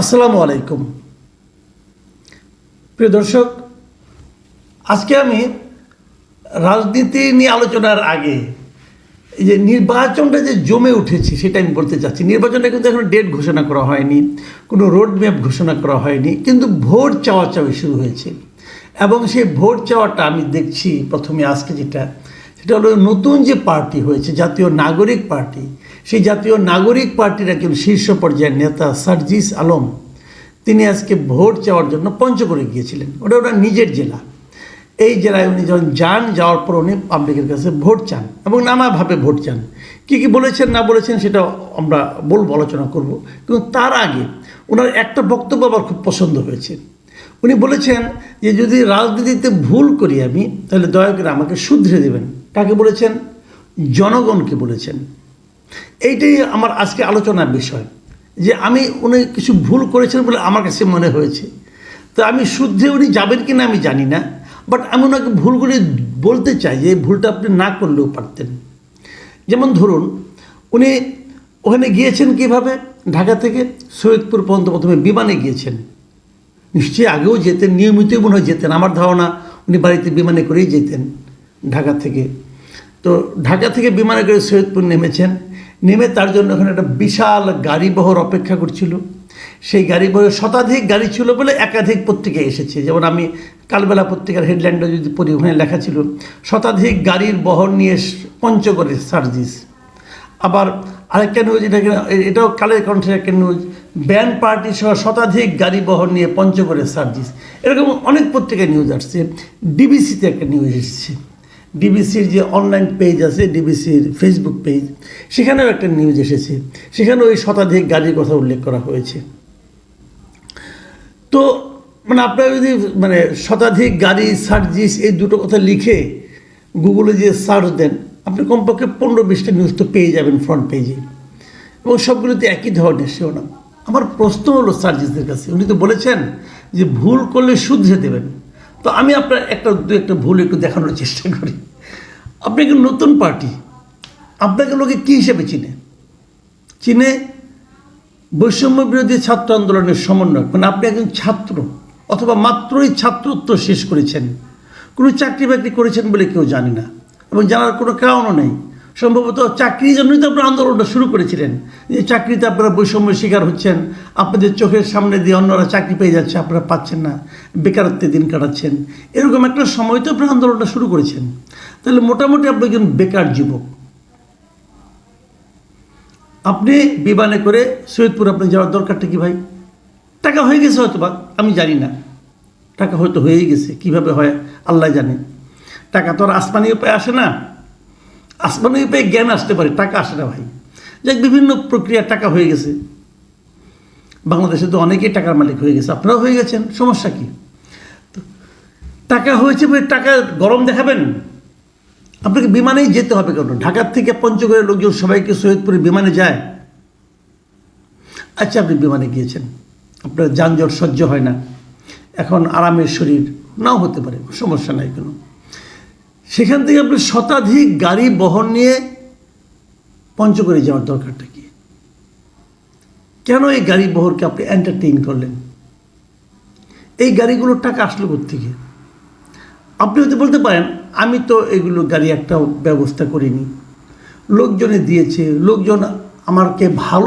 আসসালামু আলাইকুম। প্রিয় দর্শক, আজকে আমি রাজনীতি নিয়ে আলোচনার আগে এই যে নির্বাচনটা যে জমে উঠেছে সেটা আমি বলতে চাচ্ছি। নির্বাচনটা কিন্তু এখন ডেট ঘোষণা করা হয়নি, কোনো রোড ম্যাপ ঘোষণা করা হয়নি, কিন্তু ভোট চাওয়া চাওয়ি শুরু হয়েছে। এবং সেই ভোট চাওয়াটা আমি দেখছি প্রথমে আজকে যেটা সেটা হলো নতুন যে পার্টি হয়েছে, জাতীয় নাগরিক পার্টি। সেই জাতীয় নাগরিক পার্টির একজন শীর্ষ পর্যায়ের নেতা সার্জিস আলম, তিনি আজকে ভোট চাওয়ার জন্য পঞ্চগড়ে গিয়েছিলেন। ওটা ওটা নিজের জেলা। এই জেলায় উনি যখন যান, যাওয়ার পর উনি পাবলিকের কাছে ভোট চান এবং নানাভাবে ভোট চান। কী কী বলেছেন, না বলেছেন সেটা আমরা বলব, আলোচনা করব। কিন্তু তার আগে ওনার একটা বক্তব্য আমার খুব পছন্দ হয়েছে। উনি বলেছেন যে যদি রাজনীতিতে ভুল করি আমি, তাহলে দয়া করে আমাকে শুধরে দেবেন। কাকে বলেছেন? জনগণকে বলেছেন। এইটাই আমার আজকে আলোচনার বিষয়। যে আমি, উনি কিছু ভুল করেছেন বলে আমার কাছে মনে হয়েছে। তো আমি শুদ্ধে উনি যাবেন কি না আমি জানি না বাট আমি ওনাকে ভুলগুলি বলতে চাই যে ভুলটা আপনি না করলেও পারতেন। যেমন ধরুন, উনি ওখানে গিয়েছেন কীভাবে? ঢাকা থেকে সৈয়দপুর পর্যন্ত প্রথমে বিমানে গিয়েছেন। নিশ্চয়ই আগেও যেতেন, নিয়মিতই মনে হয় যেতেন। আমার ধারণা উনি বাড়িতে বিমানে করেই যেতেন ঢাকা থেকে। তো ঢাকা থেকে বিমানে করে সৈয়দপুর নেমেছেন। নেমে তার জন্য ওখানে একটা বিশাল গাড়ি বহর অপেক্ষা করছিল। সেই গাড়ি বহরে শতাধিক গাড়ি ছিল বলে একাধিক পত্রিকায় এসেছে। যেমন আমি কালবেলা পত্রিকার হেডলাইনটা যদি পড়ি, ওখানে লেখা ছিল, শতাধিক গাড়ির বহর নিয়ে পঞ্চগড়ের সার্জিস। আবার আরেকটা নিউজ এটা এটাও কালের কণ্ঠের একটা নিউজ ব্যান্ড পার্টি সহ শতাধিক গাড়ি বহর নিয়ে পঞ্চগড়ের সার্ভিস। এরকম অনেক পত্রিকায় নিউজ আসছে। ডিবিসিতে একটা নিউজ এসেছে। ডিবিসির যে অনলাইন পেজ আছে ডিবিসির ফেসবুক পেজ সেখানেও একটা নিউজ এসেছে। সেখানেও ওই শতাধিক গাড়ির কথা উল্লেখ করা হয়েছে। তো মানে আপনারা যদি মানে শতাধিক গাড়ি সার্জিস এই দুটো কথা লিখে গুগলে যে সার্চ দেন, আপনি কমপক্ষে পনেরো বিশটা নিউজ তো পেয়ে যাবেন ফ্রন্ট পেজে এবং সবগুলোতে একই ধরনের শিরোনাম। আমার প্রশ্ন হলো সার্জিসদের কাছে, উনি তো বলেছেন যে ভুল করলে শুধরে দেবেন। তো আমি আপনার একটা, দু একটা ভুল একটু দেখানোর চেষ্টা করি। আপনি একটু নতুন পার্টি, আপনাকে লোকে কী হিসেবে চিনে? চিনে বৈষম্য বিরোধী ছাত্র আন্দোলনের সমন্বয় মানে আপনি একজন ছাত্র, অথবা মাত্রই ছাত্রত্ব শেষ করেছেন। কোনো চাকরি বাকরি করেছেন বলে কেউ জানে না, এবং জানার কোনো কারণও নেই। সম্ভবত চাকরির জন্যই তো আপনারা আন্দোলনটা শুরু করেছিলেন। যে চাকরিতে আপনারা বৈষম্যের শিকার হচ্ছেন, আপনাদের চোখের সামনে দিয়ে অন্যরা চাকরি পেয়ে যাচ্ছে, আপনারা পাচ্ছেন না, বেকারত্বে দিন কাটাচ্ছেন। এরকম একটা সময় তো আপনারা আন্দোলনটা শুরু করেছেন। তাহলে মোটামুটি আপনি একজন বেকার যুবক। আপনি বিমানে করে সৈয়দপুর আপনি যাওয়ার দরকারটা কি ভাই? টাকা হয়ে গেছে হয়তো বা আমি জানি না। টাকা হয়তো হয়েই গেছে, কীভাবে হয় আল্লাহ জানে। টাকা তো আর আসমানি উপায় আসে না। আসমানি উপায়ে জ্ঞান আসতে পারে, টাকা আসে না ভাই। যাক, বিভিন্ন প্রক্রিয়া টাকা হয়ে গেছে। বাংলাদেশে তো অনেকেই টাকার মালিক হয়ে গেছে। আপনারাও হয়ে গেছেন, সমস্যা কি? টাকা হয়েছে বলে টাকা গরম দেখাবেন? আপনাকে বিমানেই যেতে হবে কেন? ঢাকার থেকে পঞ্চগড়ের লোকজন সবাইকে সৈয়দপুরে বিমানে যায়। আচ্ছা আপনি বিমানে গিয়েছেন। আপনার যানজট সহ্য হয় না। এখন আরামের শরীর নাও হতে পারে, সমস্যা নাই কোনো। সেখান থেকে আপনি শতাধিক গাড়ি বহন নিয়ে পঞ্চগড়ে যাওয়ার দরকারটা কি? কেন এই গাড়ি, বহরকে আপনি এন্টারটেইন করলেন? এই গাড়িগুলোর টাকা আসলো থেকে আপনি হয়তো বলতে পারেন, আমি তো এগুলো গাড়ি একটা ব্যবস্থা করিনি। লোকজনে দিয়েছে, লোকজন আমাকে ভালো